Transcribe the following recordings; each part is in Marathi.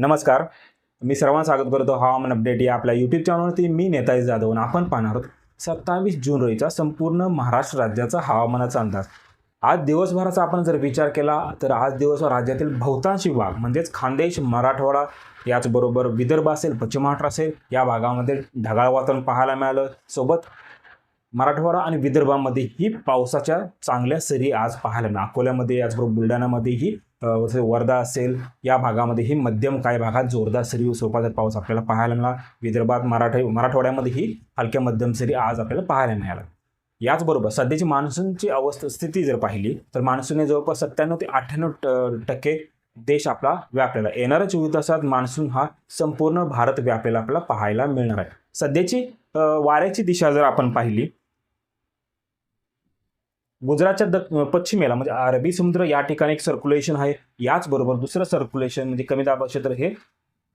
नमस्कार. मी सर्वांना स्वागत करतो. हवामान अपडेट या आपल्या यूट्यूब चॅनलवरती मी नेताजी जाधव आपण पाहणार आहोत सत्तावीस जून रोजीचा संपूर्ण महाराष्ट्र राज्याचा हवामानाचा अंदाज. आज दिवसभराचा आपण जर विचार केला तर आज दिवसभर राज्यातील बहुतांशी भाग म्हणजेच खानदेश मराठवाडा याचबरोबर विदर्भ असेल पश्चिम महाराष्ट्र असेल या भागामध्ये ढगाळ वातावरण पाहायला मिळालं. सोबत मराठवाडा आणि विदर्भामध्येही पावसाच्या चांगल्या सरी आज पाहायला मिळाल्या. अकोल्यामध्ये याचबरोबर बुलढाण्यामध्येही जसे वर्धा असेल या भागामध्येही मध्यम काही भागात जोरदार सरी स्वरूपाचा पाऊस आपल्याला पाहायला मिळाला. विदर्भात मराठा मराठवाड्यामध्येही हलक्या मध्यम सरी आज आपल्याला पाहायला मिळाला याचबरोबर सध्याची मान्सूनची अवस्था स्थिती जर पाहिली तर मान्सूनने जवळपास सत्त्याण्णव ते अठ्ठ्याण्णव टक्के देश आपला व्यापलेला येणाऱ्या चोवीस तासात मान्सून हा संपूर्ण भारत व्यापलेला आपल्याला पाहायला मिळणार आहे. सध्याची वाऱ्याची दिशा जर आपण पाहिली गुजरातच्या द पश्चिमेला म्हणजे अरबी समुद्र या ठिकाणी एक सर्क्युलेशन आहे. याचबरोबर दुसरं सर्क्युलेशन म्हणजे कमी दाब क्षेत्र हे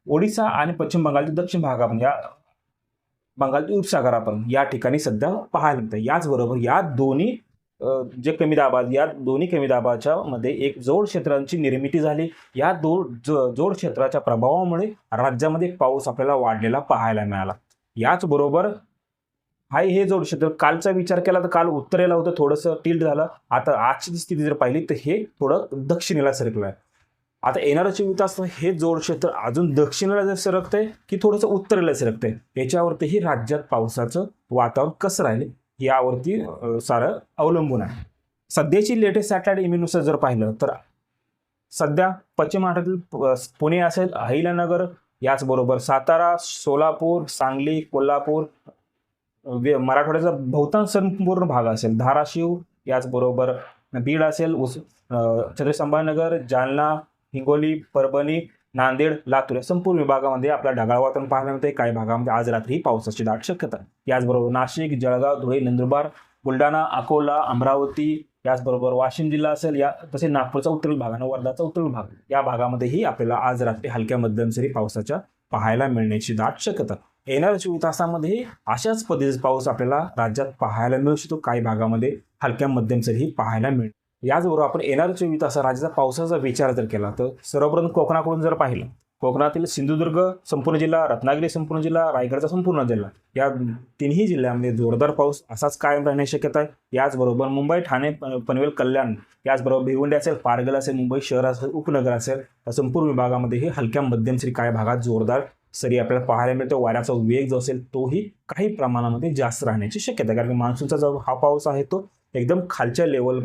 ओडिसा आणि पश्चिम बंगालच्या दक्षिण भागा या बंगालच्या उपसागरापर्यंत या ठिकाणी सध्या पाहायला मिळतं याचबरोबर या दोन्ही जे कमी दाबा या दोन्ही कमी दाबाच्या मध्ये एक जोड क्षेत्रांची निर्मिती झाली. या दो जोड क्षेत्राच्या प्रभावामुळे राज्यामध्ये पाऊस आपल्याला वाढलेला पाहायला मिळाला. याचबरोबर हाय हे जोड क्षेत्र कालचा विचार केला तर काल उत्तरेला होतं थोडंसं टिल्ट झालं. आता आजची स्थिती जर पाहिली तर हे थोडं दक्षिणेला सरकलं आहे आता येणारं चोवीस तास हे जोड क्षेत्र अजून दक्षिणेला जर सरकतंय की थोडंसं उत्तरेला सरकतंय? याच्यावरतीही राज्यात पावसाचं वातावरण कसं राहील यावरती सारं अवलंबून आहे. सध्याची लेटेस्ट सॅटेलाइट इम्युनुसार जर पाहिलं तर सध्या पश्चिम महाराष्ट्रातील पुणे असेल अहिल्यानगर याचबरोबर सातारा सोलापूर सांगली कोल्हापूर मराठवाड्याचा बहुतांश संपूर्ण भाग असेल. धाराशिव याचबरोबर बीड असेल उस छत्रपती संभाजीनगर जालना हिंगोली परभणी नांदेड लातूर या संपूर्ण विभागामध्ये आपल्या ढगाळ वातावरण पाहायला मिळते काही भागामध्ये आज रात्री पावसाची दाट शक्यता याचबरोबर नाशिक जळगाव धुळे नंदुरबार बुलढाणा अकोला अमरावती याचबरोबर वाशिम जिल्हा असेल या तसे नागपूरचा उत्तर भाग आणि वर्धाचा उत्तर भाग. या भागामध्येही आपल्याला आज रात्री हलक्या मध्यम सरी पावसाच्या पाहायला मिळण्याची दाट शक्यता येणाऱ्या चोवीस तासामध्ये अशाच पद्धतीचा पाऊस आपल्याला राज्यात पाहायला मिळू शकतो. काही भागामध्ये हलक्या मध्यम सरीही पाहायला मिळेल याचबरोबर आपण येणाऱ्या चोवीस तासात राज्याचा पावसाचा विचार जर केला तर सर्वप्रथम कोकणाकडून जर पाहिलं कोकणातील सिंधुदुर्ग संपूर्ण जिल्हा रत्नागिरी संपूर्ण जिल्हा रायगडचा संपूर्ण जिल्हा या तिन्ही जिल्ह्यामध्ये जोरदार पाऊस असाच कायम राहण्याची शक्यता आहे. याचबरोबर मुंबई ठाणे पनवेल कल्याण याचबरोबर भिवंडी असेल पारगल असेल मुंबई शहर असेल उपनगर असेल संपूर्ण संपूर्ण विभागामध्येही हलक्या मध्यम श्री काय भागात जोरदार सरी आपल्याला पाहायला मिळतो वाऱ्याचा वेग जो असेल तोही काही प्रमाणामध्ये जास्त राहण्याची शक्यता आहे. कारण की मान्सूनचा जो हा पाऊस आहे तो एकदम खालच्या लेवल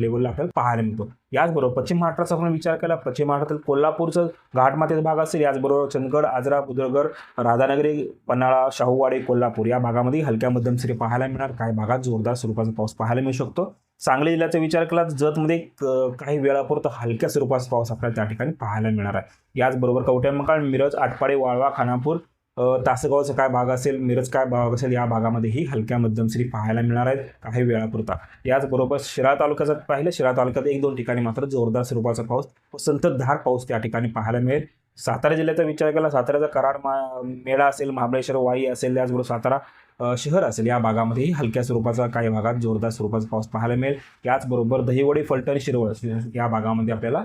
लेवलला आपल्याला पाहायला मिळतो. याचबरोबर पश्चिम महाराष्ट्राचा आपण विचार केला पश्चिम महाराष्ट्रातील कोल्हापूरचं घाटमाथ्याचा भाग असेल याचबरोबर चंदगड आजरा बुद्रगड राधानगरी पन्हाळा शाहूवाडी कोल्हापूर या भागामध्ये हलक्या मध्यम सरी पाहायला मिळणार. काही भागात जोरदार स्वरूपाचा पाऊस पाहायला मिळू शकतो. सांगली जिल्ह्याचा विचार केला तर जतमध्ये क- काही वेळापुरतं हलक्या स्वरूपाचा पाऊस आपल्याला त्या ठिकाणी पाहायला मिळणार आहे. याचबरोबर कवठ्यामकाळ मिरज आटपाडे वाळवा खानापूर तासगावचं काय भाग असेल मिरज काय भाग असेल या भागामध्येही हलक्या मध्यम सरी पाहायला मिळणार आहेत काही वेळापुरता. याचबरोबर शिरा तालुक्याचं पाहिलं शिरा तालुक्यात एक दोन ठिकाणी मात्र जोरदार स्वरूपाचा पाऊस व संततधार पाऊस त्या ठिकाणी पाहायला मिळेल. सातारा जिल्ह्याचा विचार केला साताऱ्याचा कराड मा मेळा असेल महाबळेश्वर वाई असेल याचबरोबर सातारा शहर असेल या भागामध्येही हलक्या स्वरूपाचा काही भागात जोरदार स्वरूपाचा पाऊस पाहायला मिळेल. याचबरोबर दहिवडी फलटण शिरवळ या भागामध्ये आपल्याला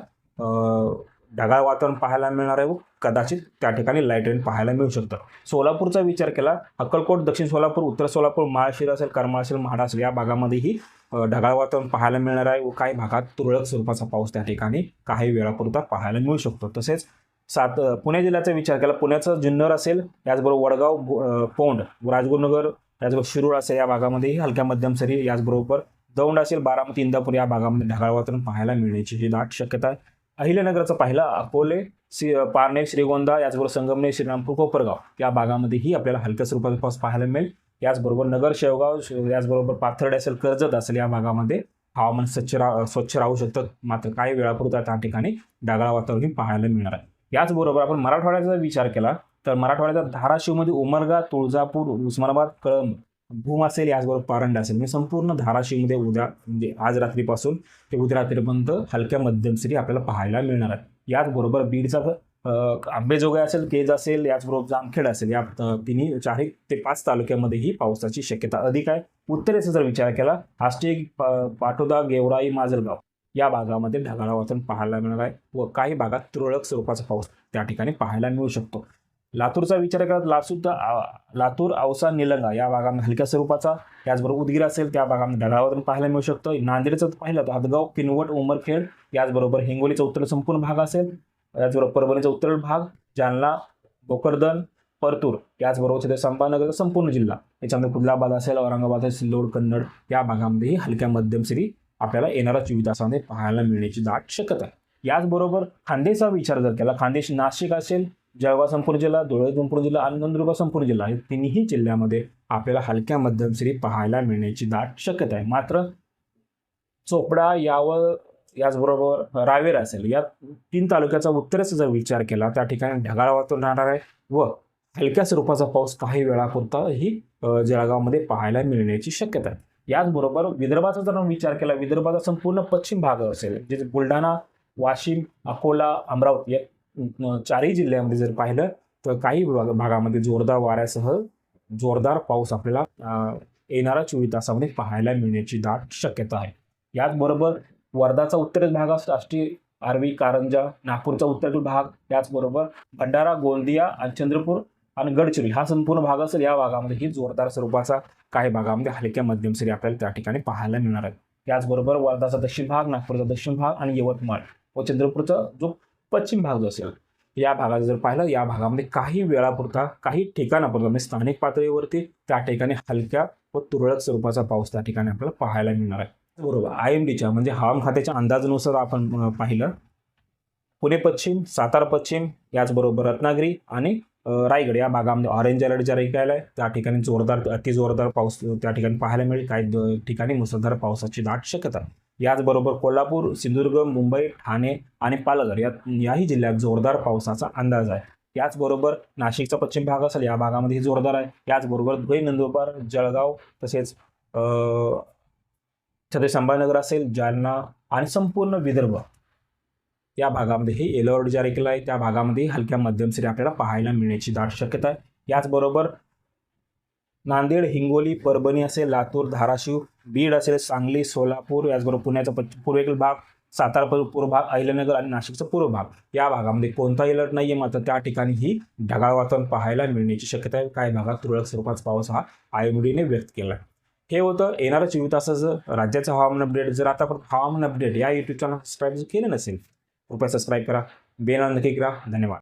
ढगाळ वातावरण पाहायला मिळणार आहे व कदाचित त्या ठिकाणी लाइट रेन पाहायला मिळू शकतं. सोलापूरचा विचार केला अक्कलकोट दक्षिण सोलापूर उत्तर सोलापूर माळशिर असेल करमाळ असेल म्हाडा असेल या भागामध्येही ढगाळ वातावरण पाहायला मिळणार आहे. व काही भागात तुरळक स्वरूपाचा पाऊस त्या ठिकाणी काही वेळापुरता पाहायला मिळू शकतो. तसेच सात पुणे जिल्ह्याचा विचार केला पुण्याचं जुन्नर असेल याचबरोबर वडगाव पोंड राजगुरुनगर याचबरोबर शिरूर असेल या भागामध्येही हलक्या मध्यम सरी याचबरोबर दौंड असेल बारामती इंदापूर या भागामध्ये ढगाळ वातावरण पाहायला मिळण्याची ही दाट शक्यता आहे. अहिल्यानगरचा पहिला अकोले श्री पारनेर श्रीगोंदा याचबरोबर संगमनेर श्रीरामपूर कोपरगाव. या भागामध्येही आपल्याला हलक्या स्वरूपाचा पाऊस पाहायला मिळेल. याचबरोबर नगर शेवगाव याचबरोबर पाथर्डी असेल कर्जत असेल या भागामध्ये हवामान स्वच्छ रा स्वच्छ राहू शकतं. मात्र काही वेळापुरता त्या ठिकाणी ढगाळ वातावरण पाहायला मिळणार आहे. याचबरोबर आपण मराठवाड्याचा विचार केला तर मराठवाड्याचा धाराशिवमध्ये उमरगा तुळजापूर उस्मानाबाद कळंब भूम असेल याचबरोबर पारंडा असेल. म्हणजे संपूर्ण धाराशिवमध्ये उद्या म्हणजे आज रात्रीपासून ते उद्या रात्रीपर्यंत हलक्या मध्यम सरी आपल्याला पाहायला मिळणार आहे याचबरोबर बीडचा आंबेजोगाई असेल केज असेल याचबरोबर जामखेड असेल या तिन्ही चारही ते पाच तालुक्यामध्येही पावसाची शक्यता अधिक आहे. उत्तरेचा जर विचार केला आष्टी प- पाटोदा गेवराई माजलगाव या भागामध्ये ढगाळा वातावरण पाहायला मिळणार आहे व काही भागात तुरळक स्वरूपाचा पाऊस त्या ठिकाणी पाहायला मिळू शकतो. लातूरचा विचार करत तर लातूर औसा निलंगा या भागामध्ये हलक्या स्वरूपाचा त्याचबरोबर उदगीर असेल त्या भागामध्ये ढगाळ पाहायला मिळू शकतं. नांदेडचं पाहिलं तर हदगाव किनवट उमरखेड याचबरोबर हिंगोलीचा उत्तर संपूर्ण भाग असेल त्याचबरोबर परभणीचा उत्तर भाग जालना भोकरदन परतूर याचबरोबर तिथे संभाजीनगरचा संपूर्ण जिल्हा. याच्यामध्ये कुदलाबाद असेल औरंगाबाद असेल सिल्लोड कन्नड या भागामध्येही हलक्या मध्यम सरी आपल्याला येणाऱ्या चोवीस तासामध्ये पाहायला मिळण्याची दाट शक्यता आहे. याचबरोबर खांदेचा विचार जर केला खानदेश नाशिक असेल जळगाव संपूर्ण जिल्हा धुळे संपूर्ण जिल्हा आणि नंदुरबार संपूर्ण जिल्हा हे तिन्ही जिल्ह्यामध्ये आपल्याला हलक्या मध्यम सरी पाहायला मिळण्याची दाट शक्यता आहे. मात्र चोपडा यावर याचबरोबर रावेर असेल या तीन तालुक्याचा उत्तरेचा जर विचार केला त्या ठिकाणी ढगाळ वातावरण राहणार आहे व हलक्या स्वरूपाचा पाऊस काही वेळापुरता ही जळगावमध्ये पाहायला मिळण्याची शक्यता आहे. याचबरोबर विदर्भाचा जर विचार केला विदर्भाचा संपूर्ण पश्चिम भाग असेल जे बुलढाणा वाशिम अकोला अमरावती या चारही जिल्ह्यामध्ये जर पाहिलं तर काही भाग- भागामध्ये जोरदार वाऱ्यासह जोरदार पाऊस आपल्याला येणारा चोवीस तासामध्ये पाहायला मिळण्याची दाट शक्यता आहे. याचबरोबर वर्धाचा उत्तरेत भाग राष्ट्रीय आर्वी कारंजा नागपूरचा उत्तरेतील भाग याचबरोबर भंडारा गोंदिया आणि चंद्रपूर आणि गडचिरोली हा संपूर्ण भाग असेल या भागामध्ये ही जोरदार स्वरूपाचा काही भागामध्ये हलक्या मध्यम सरी आपल्याला त्या ठिकाणी पाहायला मिळणार आहे याचबरोबर वर्धाचा दक्षिण भाग नागपूरचा दक्षिण भाग आणि यवतमाळ व चंद्रपूरचा जो पश्चिम भाग जो असेल या भागात जर पाहिलं या भागामध्ये काही वेळापुरता काही ठिकाणापुरता म्हणजे स्थानिक पातळीवरती त्या ठिकाणी हलक्या व तुरळक स्वरूपाचा पाऊस त्या ठिकाणी आपल्याला पाहायला मिळणार आहे. बरोबर. आय एम डीच्या म्हणजे हवामान खात्याच्या अंदाजानुसार आपण पाहिलं. पुणे पश्चिम सातारा पश्चिम याचबरोबर रत्नागिरी आणि रायगड या भागामध्ये ऑरेंज अलर्ट जारी केला आहे. त्या ठिकाणी जोरदार अति जोरदार पाऊस त्या ठिकाणी पाहायला मिळेल. काही ठिकाणी मुसळधार पावसाची दाट शक्यता. याचबरोबर कोल्हापूर सिंधुदुर्ग मुंबई ठाणे आणि पालघर या याही जिल्ह्यात जोरदार पावसाचा अंदाज आहे. याचबरोबर नाशिकचा पश्चिम भाग असेल या भागामध्ये जोरदार आहे. याचबरोबर धुळे नंदुरबार जळगाव तसेच छत्रपती संभाजीनगर असेल जालना आणि संपूर्ण विदर्भ या भागामध्ये हे येलो अलर्ट जारी केला आहे. त्या भागामध्ये हलक्या मध्यम सरी आपल्याला पाहायला मिळण्याची दाट शक्यता आहे. याचबरोबर नांदेड हिंगोली परभणी असेल लातूर धाराशिव बीड असेल सांगली सोलापूर याचबरोबर पुण्याचा पूर्वेकडील भाग सातारा पूर्व भाग अहिल्यानगर आणि नाशिकचा पूर्व भाग. या भागामध्ये कोणताही अलर्ट नाही आहे मात्र त्या ठिकाणी ही ढगाळ वातावरण पाहायला मिळण्याची शक्यता आहे. काही भागात तुरळक स्वरूपाचा पाऊस हा आयएमडीने व्यक्त केला आहे हे होतं येणाऱ्या चोवीस तासाचं राज्याचं हवामान अपडेट जर आतापर्यंत हवामान अपडेट या युट्यूब चॅनल सबस्क्राईब जर केलं नसेल कृपया सबस्क्राईब करा. बेल नक्की करा. धन्यवाद.